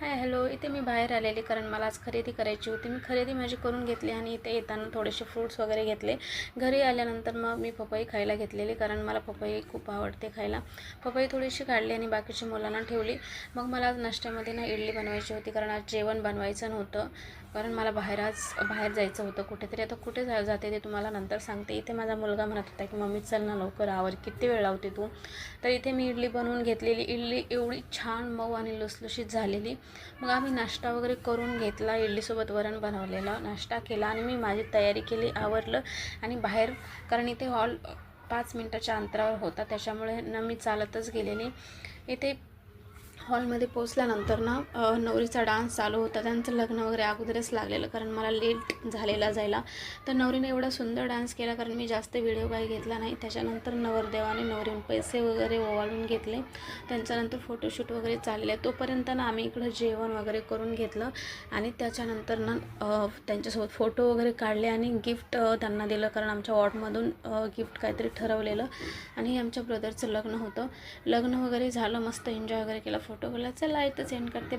Hi hello इथे मी बाहेर आलेली कारण मला आज खरेदी करायची होती. मी खरेदी माझी करून घेतली आणि इथे येताना थोडेसे फ्रूट्स वगैरे घेतले. घरी आल्यानंतर मग मी पपई खायला घेतलेली कारण मला पपई खूप आवडते खायला. पपई थोडीशी काढली आणि बाकीची मुलांना ठेवली. मग मला आज नाश्त्यामध्ये ना इडली बनवायची होती कारण आज जेवण बनवायचं नव्हतं. कारण मला बाहेर आज बाहेर जायचं होतं कुठेतरी. आता कुठे जा जाते ते तुम्हाला नंतर सांगते. इथे माझा मुलगा म्हणत होता की मम्मी चल ना लवकर आवर. किती वेळ लावते तू? तर इथे मी इडली बनवून घेतलेली. इडली एवढी छान मऊ आणि लुसलुशीत झालेली. मग आम्ही नाश्ता वगैरे करून घेतला इडलीसोबत वरण बनवलेलं नाश्ता केला आणि मी माझी तयारी केली आवरलं आणि बाहेर कारण इथे हॉल पाच मिनटाच्या अंतरावर होता त्याच्यामुळे ना मी चालतच गेलेली. इथे हॉलमध्ये पोचल्यानंतर ना नवरीचा डान्स चालू होता. त्यांचं लग्न वगैरे अगोदरच लागलेलं कारण मला लेट झालेला जायला. तर नवरीने एवढा सुंदर डान्स केला कारण मी जास्त व्हिडिओ काही घेतला नाही. त्याच्यानंतर नवरदेवाने नवरीने पैसे वगैरे ओवाळून घेतले. त्यांच्यानंतर फोटोशूट वगैरे चालले. तोपर्यंत ना आम्ही इकडं जेवण वगैरे करून घेतलं. आणि त्याच्यानंतर ना त्यांच्यासोबत फोटो वगैरे काढले आणि गिफ्ट त्यांना दिलं कारण आमच्या वॉर्डमधून गिफ्ट काहीतरी ठरवलेलं. आणि हे आमच्या ब्रदरचं लग्न होतं. लग्न वगैरे झालं मस्त एन्जॉय वगैरे केला. फोटो बोला लाइट आए तो सेंड करते